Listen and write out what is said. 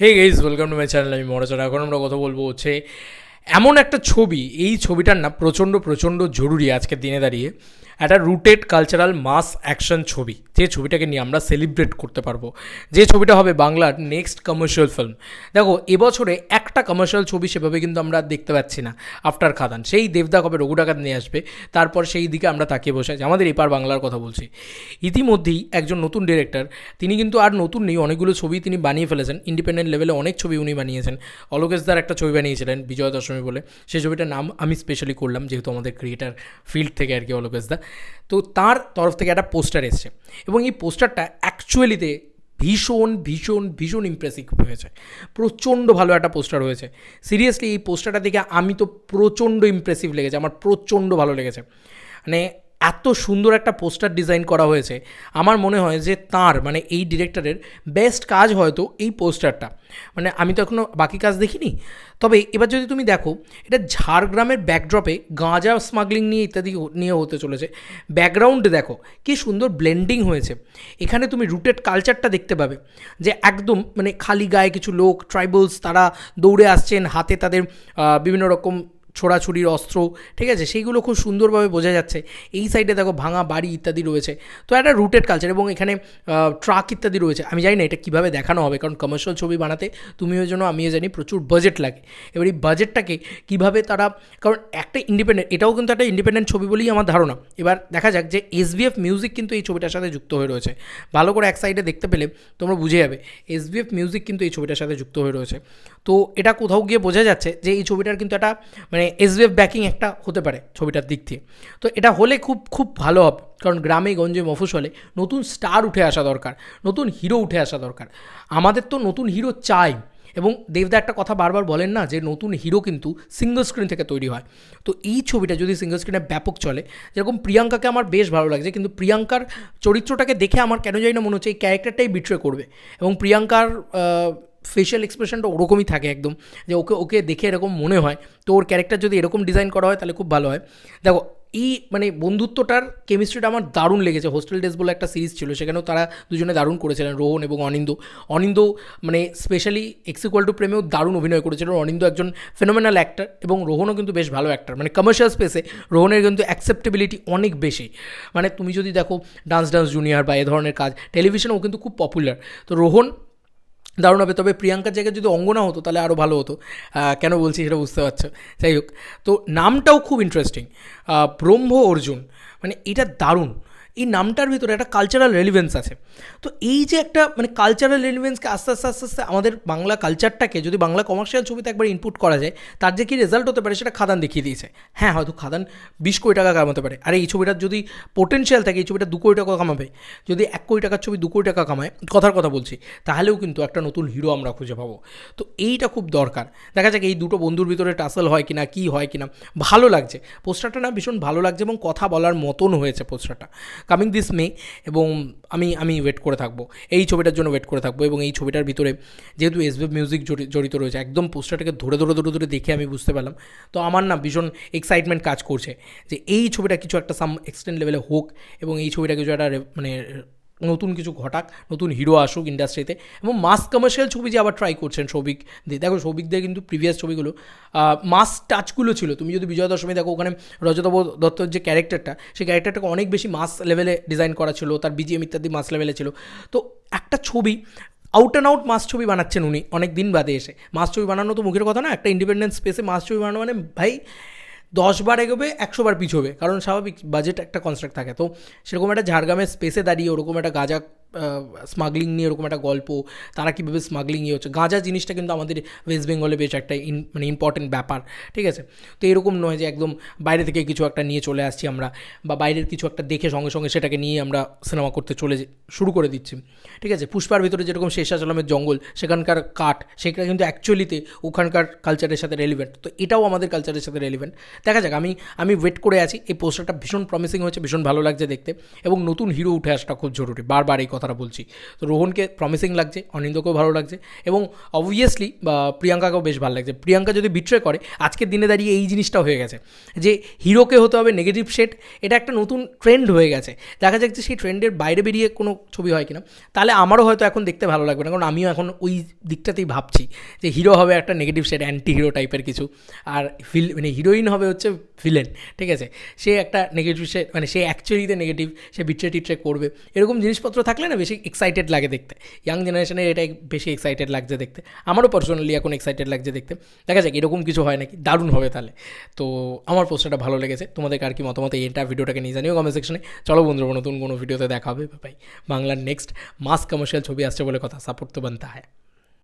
Hey guys welcome to my channel আমি মরাচার এখন আমরা কথা বলব হচ্ছে এমন একটা ছবি, এই ছবিটার না প্রচণ্ড প্রচণ্ড জরুরি আজকের দিনে দাঁড়িয়ে। একটা রুটেড কালচারাল মাস অ্যাকশন ছবি। যে ছবিটাকে নিয়ে আমরা সেলিব্রেট করতে পারব। যে ছবিটা হবে বাংলার নেক্সট কমার্শিয়াল ফিল্ম দেখো, এবছরে একটা কমার্শিয়াল ছবি সেভাবে কিন্তু আমরা দেখতে পাচ্ছি না। আফটার খাদান সেই দেবদা কবে রঘু ডাকাত নিয়ে আসবে। তারপর সেই দিকে আমরা তাকিয়ে বসে আছি। আমাদের এপার বাংলার কথা বলছি। ইতিমধ্যেই একজন নতুন ডিরেক্টর তিনি কিন্তু আর নতুন নেই। অনেকগুলো ছবি তিনি বানিয়ে ফেলেছেন। ইন্ডিপেন্ডেন্ট লেভেলে অনেক ছবি উনি বানিয়েছেন। অলোকেশদার একটা ছবি বানিয়েছিলেন, বিজয়া দশমী বলে। সেই ছবিটার নাম আমি স্পেশালি করলাম, যেহেতু আমাদের ক্রিয়েটার ফিল্ড থেকে আর কি অলোকেশদা তো তার তরফ থেকে একটা পোস্টার এসছে। এবং এই পোস্টারটা অ্যাকচুয়ালিতে ভীষণ ভীষণ ভীষণ ইমপ্রেসিভ হয়েছে। প্রচণ্ড ভালো একটা পোস্টার হয়েছে। সিরিয়াসলি এই পোস্টারটা দেখে আমি তো প্রচণ্ড ইমপ্রেসিভ লেগেছে। আমার প্রচণ্ড ভালো লেগেছে। মানে এত সুন্দর একটা পোস্টার ডিজাইন করা হয়েছে। আমার মনে হয় যে তার মানে এই ডিরেক্টরের বেস্ট কাজ হয়তো এই পোস্টারটা। মানে আমি তো এখনও বাকি কাজ দেখিনি। তবে এবার যদি তুমি দেখো, এটা ঝাড়গ্রামের ব্যাকড্রপে গাঁজা স্মাগলিং নিয়ে ইত্যাদি নিয়ে হতে চলেছে। ব্যাকগ্রাউন্ড দেখো, কি সুন্দর ব্লেন্ডিং হয়েছে। এখানে তুমি রুটেড কালচারটা দেখতে পাবে। যে একদম মানে খালি গায়ে কিছু লোক ট্রাইবালস তারা দৌড়ে আসছেন, হাতে তাদের বিভিন্ন রকম ছোড়াছুরির অস্ত্র, ঠিক আছে? সেইগুলো খুব সুন্দরভাবে বোঝা যাচ্ছে। এই সাইডে দেখো ভাঙা বাড়ি ইত্যাদি রয়েছে। তো একটা রুটেড কালচার এবং এখানে ট্রাক ইত্যাদি রয়েছে। আমি জানি না এটা কীভাবে দেখানো হবে, কারণ কমার্শিয়াল ছবি বানাতে তুমিও জন্য আমিও জানি, প্রচুর বাজেট লাগে। এবার এই বাজেটটাকে কীভাবে তারা, কারণ একটা ইন্ডিপেন্ডেন্ট এটাও কিন্তু একটা ইন্ডিপেন্ডেন্ট ছবি বলেই আমার ধারণা। এবার দেখা যাক যে এসবিএফ মিউজিক কিন্তু এই ছবিটার সাথে যুক্ত হয়ে রয়েছে। ভালো করে এক সাইডে দেখতে পেলে তোমরা বুঝে যাবে এসবিএফ মিউজিক কিন্তু এই ছবিটার সাথে যুক্ত হয়ে রয়েছে। তো এটা কোথাও গিয়ে বোঝা যাচ্ছে যে এই ছবিটার কিন্তু একটা মানে এসবিএফ ব্যাকিং একটা হতে পারে ছবিটার দিক থেকে। তো এটা হলে খুব খুব ভালো হবে। কারণ গ্রামে, গঞ্জে, মফস্বলে নতুন স্টার উঠে আসা দরকার, নতুন হিরো উঠে আসা দরকার। আমাদের তো নতুন হিরো চাই। এবং দেবদা একটা কথা বারবার বলেন না যে নতুন হিরো কিন্তু সিঙ্গল স্ক্রিন থেকে তৈরি হয়। তো এই ছবিটা যদি সিঙ্গল স্ক্রিনে ব্যাপক চলে, যেরকম প্রিয়াঙ্কাকে আমার বেশ ভালো লাগছে, কিন্তু প্রিয়াঙ্কার চরিত্রটাকে দেখে আমার কেন জানি না মনে হচ্ছে এই ক্যারেক্টারটাই বিট্রে করবে। এবং প্রিয়াঙ্কার ফেশিয়াল এক্সপ্রেশনটা ওরকমই থাকে একদম, যে ওকে ওকে দেখে এরকম মনে হয়। তো ওর ক্যারেক্টার যদি এরকম ডিজাইন করা হয়, তাহলে খুব ভালো হয়। দেখো, এই মানে বন্ধুত্বটার কেমিস্ট্রিটা আমার দারুণ লেগেছে। হোস্টেল ডেস বলে একটা সিরিজ ছিল, সেখানেও তারা দুজনে দারুণ করেছিলেন, রোহন এবং অনিন্দ। অনিন্দ মানে স্পেশালি এক্সিকুয়াল টু প্রেমেও দারুণ অভিনয় করেছিল। অনিন্দ একজন ফেনোমেনাল অ্যাক্টার এবং রোহনও কিন্তু বেশ ভালো অ্যাক্টার মানে কমার্শিয়াল স্পেসে রোহনের কিন্তু অ্যাকসেপ্টেবিলিটি অনেক বেশি। মানে তুমি যদি দেখো ডান্স ডান্স জুনিয়র বা এ ধরনের কাজ টেলিভিশনেও কিন্তু খুব পপুলার তো রোহন দারুণ হবে। তবে প্রিয়াঙ্কার জায়গায় যদি অঙ্গনা হতো, তাহলে আরও ভালো হতো। কেন বলছি সেটা বুঝতে পারছ? যাই হোক, তো নামটাও খুব ইন্টারেস্টিং ব্রহ্ম অর্জুন মানে এটা দারুণ। এই নামটার ভিতরে একটা কালচারাল রেলিভেন্স আছে। তো এই যে একটা মানে কালচারাল রেলিভেন্সকে আস্তে আস্তে আস্তে আস্তে আমাদের বাংলা কালচারটাকে যদি বাংলা কমার্শিয়াল ছবিতে একবার ইনপুট করা যায়, তার যে কী রেজাল্ট হতে পারে সেটা খাদান দেখিয়ে দিয়েছে। হ্যাঁ হয়তো খাদান বিশ কোটি টাকা কামাতে পারে। আর, এই ছবিটার যদি পোটেনশিয়াল থাকে, এই ছবিটা দু কোটি টাকা কামাবে। যদি এক কোটি টাকার ছবি দু কোটি টাকা কামায়, কথার কথা বলছি, তাহলেও কিন্তু একটা নতুন হিরো আমরা খুঁজে পাবো। তো এইটা খুব দরকার। দেখা যাক এই দুটো বন্ধুর ভিতরে টাসেল হয় কিনা, কী হয় কিনা। ভালো লাগছে। পোস্টারটা না ভীষণ ভালো লাগছে এবং কথা বলার মতন হয়েছে পোস্টারটা। কামিং দিস মে এবং আমি আমি ওয়েট করে থাকব। এই ছবিটার জন্য ওয়েট করে থাকব এবং এই ছবিটার ভিতরে যেহেতু এসবি মিউজিক জড়িত রয়েছে, একদম পোস্টারটাকে ধরে ধরে ধরে ধরে দেখে আমি বুঝতে পারলাম। তো আমার না ভীষণ এক্সাইটমেন্ট কাজ করছে যে এই ছবিটা কিছু একটা সাম এক্সটেন্ট লেভেলে হোক এবং এই ছবিটা কিছু একটা মানে নতুন কিছু ঘটাক, নতুন হিরো আসুক ইন্ডাস্ট্রিতে এবং মাস কমার্শিয়াল ছবি যে আবার ট্রাই করছেন সৌভিক দিয়ে দেখো সৌভিক দিয়ে কিন্তু প্রিভিয়াস ছবিগুলো মাস টাচগুলো ছিল। তুমি যদি বিজয় দশমী দেখো, ওখানে রজতাভ দত্তর যে ক্যারেক্টারটা, সেই ক্যারেক্টারটাকে অনেক বেশি মাস লেভেলে ডিজাইন করা ছিল, তার বিজিএম ইত্যাদি মাস লেভেলে ছিল। তো একটা ছবি আউট অ্যান্ড আউট মাস ছবি বানাচ্ছেন উনি অনেক দিন বাদে এসে। মাস ছবি বানানো তো মুখের কথা না, একটা ইন্ডিপেন্ডেন্স স্পেসে মাস ছবি বানানো মানে ভাই দশ বার এগোবে একশো বার পিছোবে। কারণ স্বাভাবিক বাজেট একটা কনস্ট্রাক্ট থাকে। তো সেরকম একটা ঝাড়গ্রামের স্পেসে দাঁড়িয়ে ওরকম একটা গাঁজা স্মাগলিং নিয়ে এরকম একটা গল্প, তারা কীভাবে স্মাগলিং ইয়ে হচ্ছে। গাঁজা জিনিসটা কিন্তু আমাদের ওয়েস্ট বেঙ্গলে বেশ একটা ইন মানে ইম্পর্টেন্ট ব্যাপার, ঠিক আছে? তো এরকম নয় যে একদম বাইরে থেকে কিছু একটা নিয়ে চলে আসছি আমরা, বা বাইরের কিছু একটা দেখে সঙ্গে সঙ্গে সেটাকে নিয়ে আমরা সিনেমা করতে চলে শুরু করে দিচ্ছি, ঠিক আছে? পুষ্পার ভিতরে যেরকম শেষাচলমের জঙ্গল, সেখানকার কাঠ, সেটা কিন্তু অ্যাকচুয়ালিতে ওখানকার কালচারের সাথে রেলিভেন্ট তো এটাও আমাদের কালচারের সাথে রেলিভেন্ট দেখা যাক, আমি আমি ওয়েট করে আছি। এই পোস্টারটা ভীষণ প্রমিসিং হয়েছে, ভীষণ ভালো লাগছে দেখতে, এবং নতুন হিরো উঠে আসাটা খুব জরুরি, বারবার এই কথা কথাটা বলছি। তো রোহনকে প্রমিসিং লাগছে অনিন্দকেও ভালো লাগছে এবং অবভিয়াসলি প্রিয়াঙ্কাকেও বেশ ভালো লাগছে। প্রিয়াঙ্কা যদি বিট্রে করে, আজকের দিনে দাঁড়িয়ে এই জিনিসটা হয়ে গেছে যে হিরোকে হতে হবে নেগেটিভ শেড এটা একটা নতুন ট্রেন্ড হয়ে গেছে। দেখা যাচ্ছে সেই ট্রেন্ডের বাইরে বেরিয়ে কোনো ছবি হয় কিনা। তাহলে আমারও হয়তো এখন দেখতে ভালো লাগবে না, কারণ আমিও এখন ওই দিকটাতেই ভাবছি যে হিরো হবে একটা নেগেটিভ শেড অ্যান্টি হিরো টাইপের কিছু। আর ফিল মানে হিরোইন হবে হচ্ছে ভিলেন ঠিক আছে? সে একটা নেগেটিভ শেড মানে সে অ্যাকচুয়ালিতে নেগেটিভ সে বিট্রে টিট্রে করবে। এরকম জিনিসপত্র থাকলে না বেশি এক্সাইটেড লাগে দেখতে। ইয়াং জেনারেশনের এটাই বেশি এক্সাইটেড লাগছে দেখতে। আমারও পার্সোনালি এখন এক্সাইটেড লাগছে দেখতে। দেখা যাক, এরকম কিছু হয় নাকি? দারুণ হবে তাহলে। তো আমার পোস্টারটা ভালো লেগেছে। তোমাদের আর কি মতামত এই ভিডিওটাকে নিয়ে জানিও কমেন্ট সেকশনে চলো বন্ধুরা, নতুন কোনো ভিডিওতে দেখা হবে। ভাই বাংলার নেক্সট মাস কমার্শিয়াল ছবি আসছে বলে কথা। সাপোর্ট তো বানতে হয়।